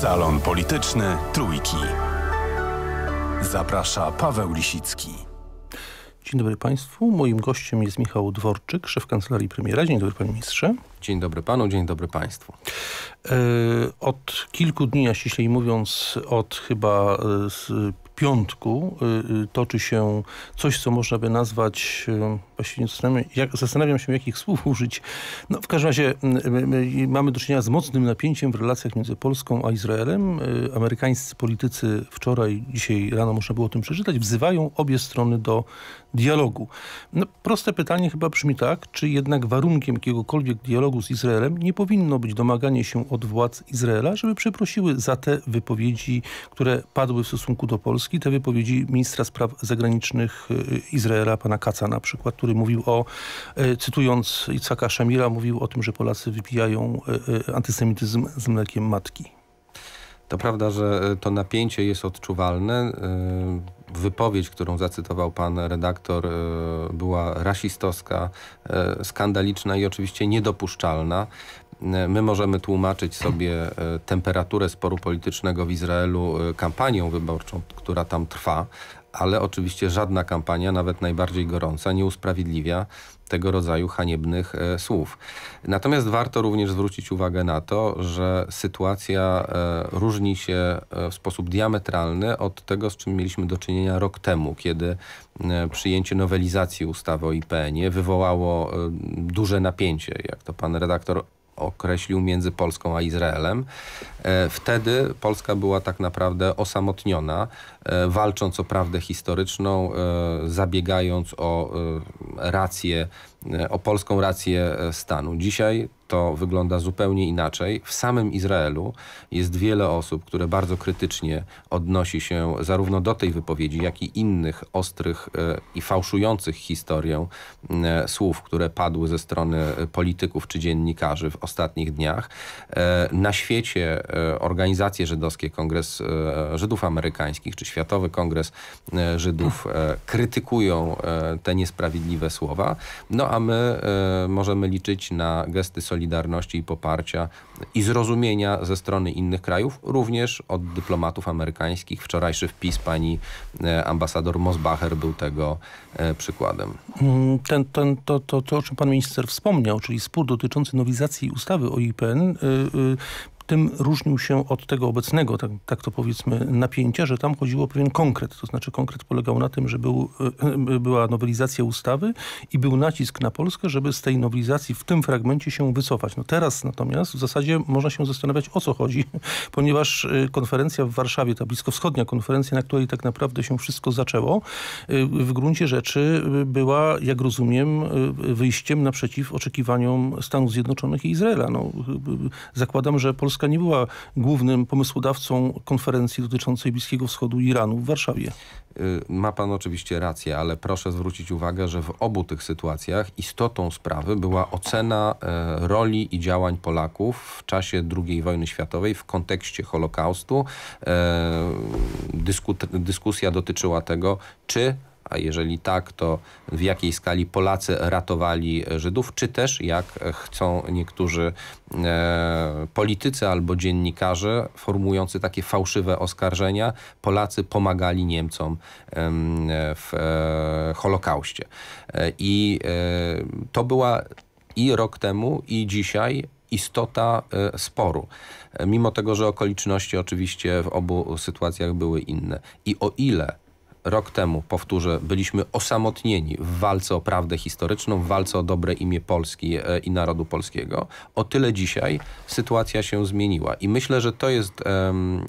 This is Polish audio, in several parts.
Salon Polityczny Trójki. Zaprasza Paweł Lisicki. Dzień dobry Państwu. Moim gościem jest Michał Dworczyk, szef Kancelarii Premiera. Dzień dobry Panie Ministrze. Dzień dobry Panu, dzień dobry Państwu. E, od kilku dni, a ściślej mówiąc od chyba e, piątku y, y, toczy się coś, co można by nazwać, y, właściwie zastanawiam, jak, zastanawiam się, jakich słów użyć. No, w każdym razie mamy do czynienia z mocnym napięciem w relacjach między Polską a Izraelem. Amerykańscy politycy wczoraj, dzisiaj rano można było o tym przeczytać, wzywają obie strony do dialogu. No, proste pytanie chyba brzmi tak, czy jednak warunkiem jakiegokolwiek dialogu z Izraelem nie powinno być domaganie się od władz Izraela, żeby przeprosiły za te wypowiedzi, które padły w stosunku do Polski, te wypowiedzi ministra spraw zagranicznych y, Izraela, pana Kaca na przykład, który mówił o, y, cytując Icaka Szamira, mówił o tym, że Polacy wypijają y, antysemityzm z mlekiem matki. To prawda, że to napięcie jest odczuwalne wypowiedź, którą zacytował pan redaktor, była rasistowska, skandaliczna i oczywiście niedopuszczalna. E, my możemy tłumaczyć sobie temperaturę sporu politycznego w Izraelu kampanią wyborczą, która tam trwa, ale oczywiście żadna kampania, nawet najbardziej gorąca, nie usprawiedliwia tego rodzaju haniebnych e, słów. Natomiast warto również zwrócić uwagę na to, że sytuacja e, różni się e, w sposób diametralny od tego, z czym mieliśmy do czynienia rok temu, kiedy przyjęcie nowelizacji ustawy o IPN-ie wywołało duże napięcie, jak to pan redaktor określił między Polską a Izraelem. E, wtedy Polska była tak naprawdę osamotniona, e, walcząc o prawdę historyczną, e, zabiegając o rację, o polską rację stanu. Dzisiaj to wygląda zupełnie inaczej. W samym Izraelu jest wiele osób, które bardzo krytycznie odnosi się zarówno do tej wypowiedzi, jak i innych ostrych e, i fałszujących historię e, słów, które padły ze strony polityków czy dziennikarzy w ostatnich dniach. E, na świecie organizacje żydowskie, Kongres Żydów Amerykańskich czy Światowy Kongres Żydów krytykują te niesprawiedliwe słowa, no a my możemy liczyć na gesty solidarności solidarności i poparcia i zrozumienia ze strony innych krajów, również od dyplomatów amerykańskich. Wczorajszy wpis pani e, ambasador Mosbacher był tego e, przykładem. Mm, ten, ten, to, to, to, o czym pan minister wspomniał, czyli spór dotyczący nowizacji ustawy o IPN, y, y, tym różnił się od tego obecnego, tak, tak to powiedzmy, napięcia, że tam chodziło o pewien konkret. To znaczy konkret polegał na tym, że był, e, była nowelizacja ustawy i był nacisk na Polskę, żeby z tej nowelizacji w tym fragmencie się wycofać. No teraz natomiast w zasadzie można się zastanawiać o co chodzi, ponieważ e, konferencja w Warszawie, ta bliskowschodnia konferencja, na której tak naprawdę się wszystko zaczęło, e, w gruncie rzeczy była, jak rozumiem, wyjściem naprzeciw oczekiwaniom Stanów Zjednoczonych i Izraela. No, zakładam, że Polska Polska nie była głównym pomysłodawcą konferencji dotyczącej Bliskiego Wschodu i Iranu w Warszawie. Y, ma pan oczywiście rację, ale proszę zwrócić uwagę, że w obu tych sytuacjach istotą sprawy była ocena e, roli i działań Polaków w czasie II wojny światowej w kontekście Holokaustu. E, dyskusja dotyczyła tego, czy a jeżeli tak, to w jakiej skali Polacy ratowali Żydów, czy też jak chcą niektórzy e, politycy albo dziennikarze formujący takie fałszywe oskarżenia, Polacy pomagali Niemcom e, w e, Holokauście. E, I e, to była i rok temu, i dzisiaj istota e, sporu. Mimo tego, że okoliczności oczywiście w obu sytuacjach były inne. I o ile rok temu, powtórzę, byliśmy osamotnieni w walce o prawdę historyczną, w walce o dobre imię Polski e, i narodu polskiego, o tyle dzisiaj sytuacja się zmieniła. I myślę, że to jest um,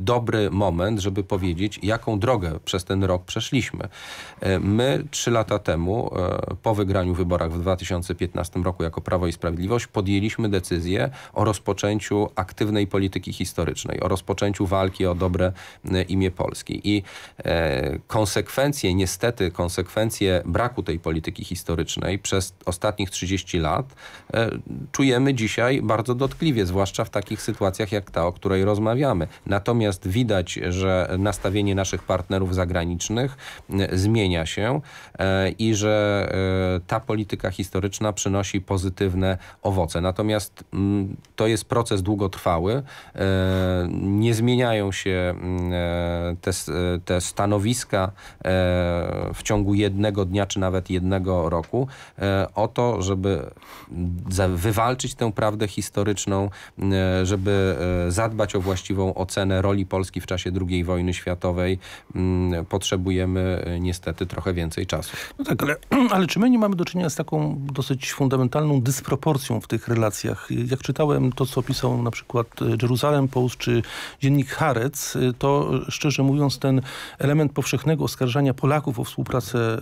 dobry moment, żeby powiedzieć, jaką drogę przez ten rok przeszliśmy. E, my trzy lata temu, e, po wygraniu wyborach w 2015 roku jako Prawo i Sprawiedliwość, podjęliśmy decyzję o rozpoczęciu aktywnej polityki historycznej, o rozpoczęciu walki o dobre imię Polski. I e, konsekwencje, niestety konsekwencje braku tej polityki historycznej przez ostatnich 30 lat e, czujemy dzisiaj bardzo dotkliwie, zwłaszcza w takich sytuacjach jak ta, o której rozmawiamy. Natomiast widać, że nastawienie naszych partnerów zagranicznych e, zmienia się e, i że ta polityka historyczna przynosi pozytywne owoce. Natomiast mm, to jest proces długotrwały. Nie zmieniają się mm, te, te stanowiska w ciągu jednego dnia, czy nawet jednego roku, o to, żeby wywalczyć tę prawdę historyczną, e, żeby e, zadbać o właściwą ocenę roli Polski w czasie II wojny światowej, mm, potrzebujemy e, niestety trochę więcej czasu. No tak, ale, ale czy my nie mamy do czynienia z taką dosyć fundamentalną dysproporcją w tych relacjach? Jak czytałem to, co pisał na przykład Jerusalem Post czy dziennik Harec, to szczerze mówiąc ten element powszechnego oskarżania Polaków o współpracę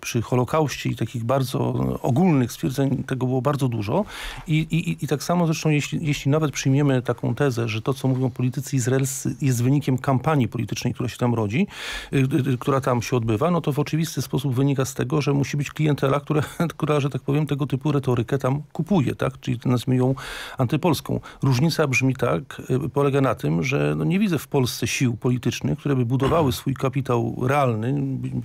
przy Holokauście i takich bardzo ogólnych stwierdzeń tego było bardzo dużo i, i, i tak samo zresztą jeśli, jeśli nawet przyjmiemy taką tezę, że to co mówią politycy izraelscy jest wynikiem kampanii politycznej, która się tam rodzi, y, y, która tam się odbywa, no to w oczywisty sposób wynika z tego, że musi być klientela, która, która że tak powiem, tego typu retorykę tam kupuje, tak? czyli nazwijmy ją antypolską. Różnica brzmi tak, y, polega na tym, że no nie widzę w Polsce sił politycznych, które by budowały swój kapitał realny,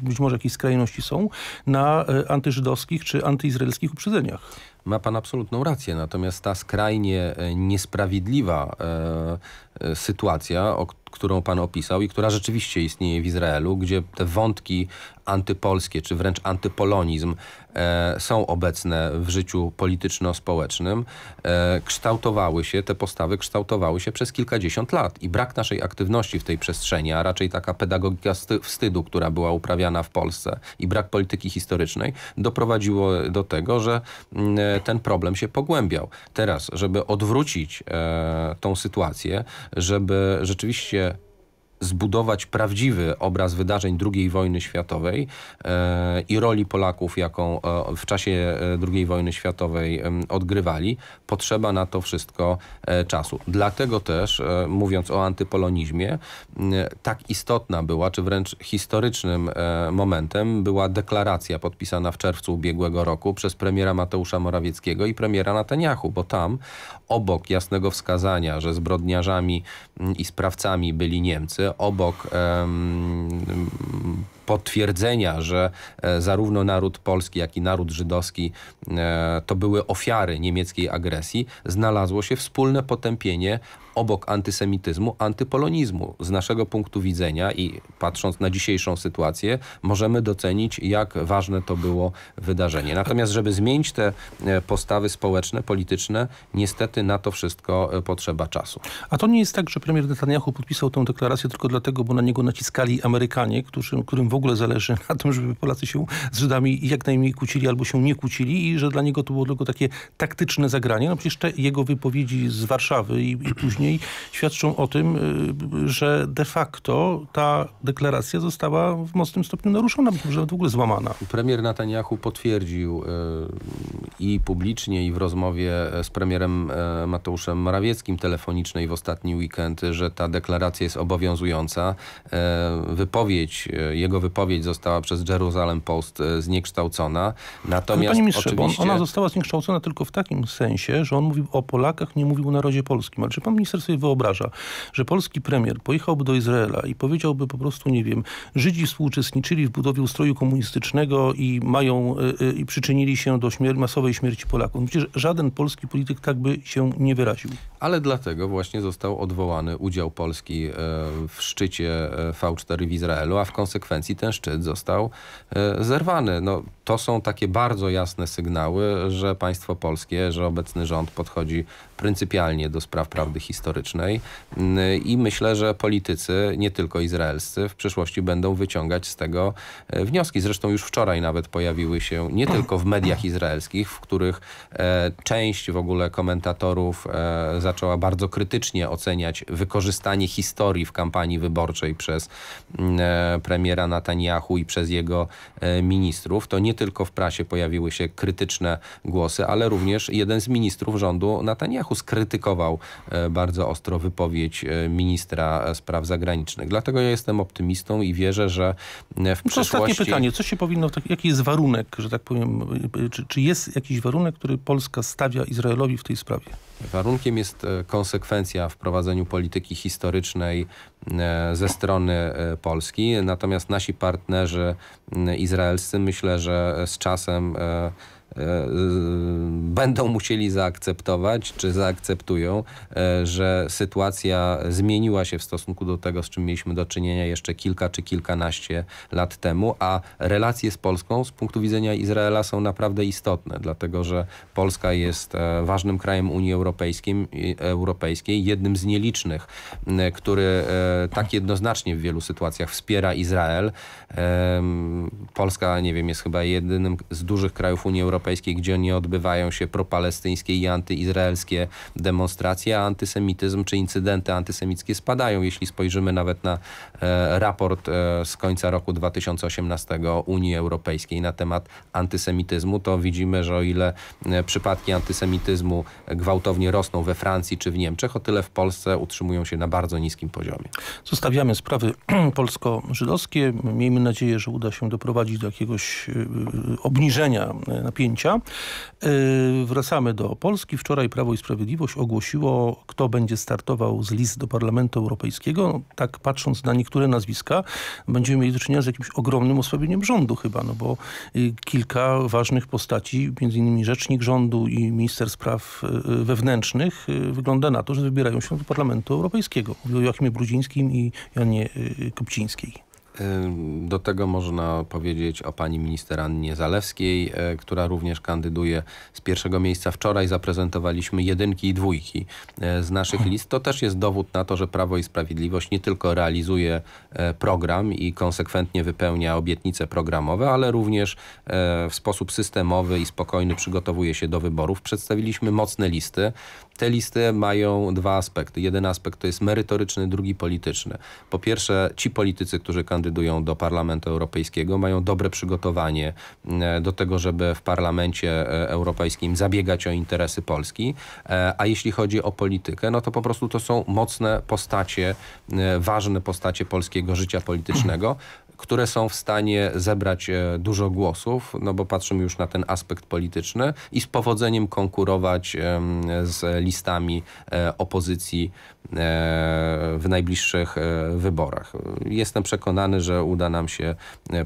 być może jakieś skrajności są, na antyżydowskich czy antyizraelskich uprzedzeniach. Ma pan absolutną rację, natomiast ta skrajnie e, niesprawiedliwa e, e, sytuacja, o którą pan opisał i która rzeczywiście istnieje w Izraelu, gdzie te wątki antypolskie, czy wręcz antypolonizm e, są obecne w życiu polityczno-społecznym, e, kształtowały się, te postawy kształtowały się przez kilkadziesiąt lat i brak naszej aktywności w tej przestrzeni, a raczej taka pedagogika wstydu, która była uprawiana w Polsce i brak polityki historycznej doprowadziło do tego, że mm, e, ten problem się pogłębiał. Teraz, żeby odwrócić e, tą sytuację, żeby rzeczywiście zbudować prawdziwy obraz wydarzeń II wojny światowej e, i roli Polaków, jaką e, w czasie e, II wojny światowej odgrywali, potrzeba na to wszystko czasu. Dlatego też, mówiąc o antypolonizmie, tak istotna była, czy wręcz historycznym momentem była deklaracja podpisana w czerwcu ubiegłego roku przez premiera Mateusza Morawieckiego i premiera Netanyahu, bo tam obok jasnego wskazania, że zbrodniarzami i sprawcami byli Niemcy, obok potwierdzenia, że e, zarówno naród polski, jak i naród żydowski e, to były ofiary niemieckiej agresji, znalazło się wspólne potępienie obok antysemityzmu, antypolonizmu. Z naszego punktu widzenia i patrząc na dzisiejszą sytuację, możemy docenić, jak ważne to było wydarzenie. Natomiast, żeby zmienić te e, postawy społeczne, polityczne, niestety na to wszystko potrzeba czasu. A to nie jest tak, że premier Netanyahu podpisał tę deklarację tylko dlatego, bo na niego naciskali Amerykanie, którzy, którym w ogóle zależy na tym, żeby Polacy się z Żydami jak najmniej kłócili albo się nie kłócili i że dla niego to było tylko takie taktyczne zagranie. No przecież te jego wypowiedzi z Warszawy i, i później świadczą o tym, y, że de facto ta deklaracja została w mocnym stopniu naruszona, być może w ogóle złamana. Premier Netanyahu potwierdził y, i publicznie, i w rozmowie z premierem y, Mateuszem Morawieckim telefonicznej w ostatni weekend, że ta deklaracja jest obowiązująca. Wypowiedź jego wypowiedź została przez Jerusalem Post e, zniekształcona. Natomiast Panie ministrze, oczywiście... ona została zniekształcona tylko w takim sensie, że on mówił o Polakach, nie mówił o narodzie polskim. Ale czy pan minister sobie wyobraża, że polski premier pojechałby do Izraela i powiedziałby po prostu, nie wiem, Żydzi współuczestniczyli w budowie ustroju komunistycznego i mają i przyczynili się do śmier masowej śmierci Polaków. Przecież żaden polski polityk tak by się nie wyraził. Ale dlatego właśnie został odwołany udział Polski w szczycie V4 w Izraelu, a w konsekwencji ten szczyt został e, zerwany. No, to są takie bardzo jasne sygnały, że państwo polskie, że obecny rząd podchodzi pryncypialnie do spraw prawdy historycznej mm, i myślę, że politycy, nie tylko izraelscy, w przyszłości będą wyciągać z tego e, wnioski. Zresztą już wczoraj nawet pojawiły się nie tylko w mediach izraelskich, w których e, część w ogóle komentatorów zaczęła bardzo krytycznie oceniać wykorzystanie historii w kampanii wyborczej przez mm, premiera Netanyahu i przez jego e, ministrów, to nie tylko w prasie pojawiły się krytyczne głosy, ale również jeden z ministrów rządu Netanyahu skrytykował e, bardzo ostro wypowiedź e, ministra spraw zagranicznych. Dlatego ja jestem optymistą i wierzę, że w No przyszłości... ostatnie pytanie. Co się powinno, jaki jest warunek, że tak powiem, czy, czy jest jakiś warunek, który Polska stawia Izraelowi w tej sprawie? Warunkiem jest e, konsekwencja w prowadzeniu polityki historycznej e, ze strony e, Polski. Natomiast nasi partnerzy izraelscy myślę, że z czasem e, e, będą musieli zaakceptować, czy zaakceptują, e, że sytuacja zmieniła się w stosunku do tego, z czym mieliśmy do czynienia jeszcze kilka czy kilkanaście lat temu, a relacje z Polską z punktu widzenia Izraela są naprawdę istotne, dlatego że Polska jest e, ważnym krajem Unii Europejskiej, Europejskiej jednym z nielicznych, który e, tak jednoznacznie w wielu sytuacjach wspiera Izrael. Polska, nie wiem, jest chyba jedynym z dużych krajów Unii Europejskiej, gdzie nie odbywają się propalestyńskie i antyizraelskie demonstracje, a antysemityzm czy incydenty antysemickie spadają. Jeśli spojrzymy nawet na e, raport e, z końca roku 2018 Unii Europejskiej na temat antysemityzmu, to widzimy, że o ile e, przypadki antysemityzmu gwałtownie rosną we Francji czy w Niemczech, o tyle w Polsce utrzymują się na bardzo niskim poziomie. Zostawiamy sprawy polsko-żydowskie. Miejmy nadzieję, że uda się doprowadzić do jakiegoś y, y, obniżenia napięcia. Y, Wracamy do Polski. Wczoraj Prawo i Sprawiedliwość ogłosiło, kto będzie startował z list do Parlamentu Europejskiego. Tak patrząc na niektóre nazwiska, będziemy mieli do czynienia z jakimś ogromnym osłabieniem rządu chyba, no bo y, kilka ważnych postaci, między innymi rzecznik rządu i minister spraw y, y, wewnętrznych, wygląda na to, że wybierają się do Parlamentu Europejskiego. Mówię o Joachimie Brudzińskim i Janie Kopcińskiej. Do tego można powiedzieć o pani minister Annie Zalewskiej, e, która również kandyduje z pierwszego miejsca. Wczoraj zaprezentowaliśmy jedynki i dwójki e, z naszych list. To też jest dowód na to, że Prawo i Sprawiedliwość nie tylko realizuje e, program i konsekwentnie wypełnia obietnice programowe, ale również w sposób systemowy i spokojny przygotowuje się do wyborów. Przedstawiliśmy mocne listy. Te listy mają dwa aspekty. Jeden aspekt to jest merytoryczny, drugi polityczny. Po pierwsze, ci politycy, którzy kandydują do Parlamentu Europejskiego, mają dobre przygotowanie e, do tego, żeby w Parlamencie e, Europejskim zabiegać o interesy Polski. E, A jeśli chodzi o politykę, no to po prostu to są mocne postacie, ważne postacie polskiego życia politycznego które są w stanie zebrać e, dużo głosów, no bo patrzymy już na ten aspekt polityczny i z powodzeniem konkurować z listami e, opozycji e, w najbliższych wyborach. Jestem przekonany, że uda nam się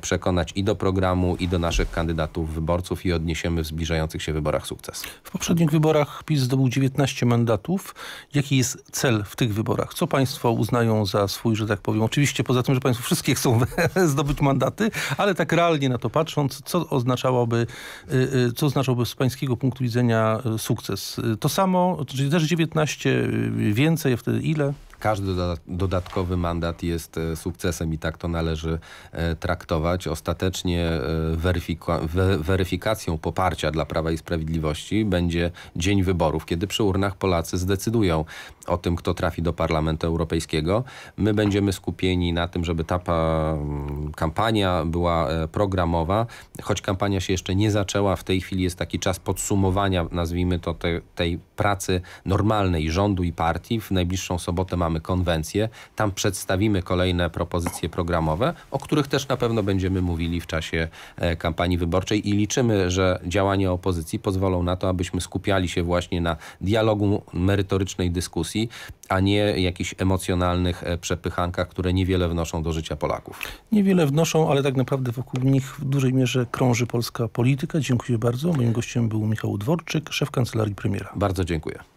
przekonać i do programu, i do naszych kandydatów wyborców i odniesiemy w zbliżających się wyborach sukces. W poprzednich wyborach PiS zdobył 19 mandatów. Jaki jest cel w tych wyborach? Co państwo uznają za swój, że tak powiem, oczywiście poza tym, że państwo wszystkie chcą zdobyć mandaty, ale tak realnie na to patrząc, co oznaczałoby, y, y, co oznaczałby z pańskiego punktu widzenia y, sukces? To samo, czyli też 19, y, więcej, wtedy ile? Każdy doda- dodatkowy mandat jest e, sukcesem i tak to należy e, traktować. Ostatecznie e, weryfika- we- weryfikacją poparcia dla Prawa i Sprawiedliwości będzie dzień wyborów, kiedy przy urnach Polacy zdecydują o tym, kto trafi do Parlamentu Europejskiego. My będziemy skupieni na tym, żeby ta pa- m, kampania była programowa, choć kampania się jeszcze nie zaczęła. W tej chwili jest taki czas podsumowania, nazwijmy to, te, tej pracy normalnej rządu i partii. W najbliższą sobotę mamy konwencję. Tam przedstawimy kolejne propozycje programowe, o których też na pewno będziemy mówili w czasie e, kampanii wyborczej i liczymy, że działania opozycji pozwolą na to, abyśmy skupiali się właśnie na dialogu, merytorycznej dyskusji, a nie jakichś emocjonalnych e, przepychankach, które niewiele wnoszą do życia Polaków. Niewiele wnoszą, ale tak naprawdę wokół nich w dużej mierze krąży polska polityka. Dziękuję bardzo. Moim gościem był Michał Dworczyk, szef kancelarii premiera. Bardzo dziękuję.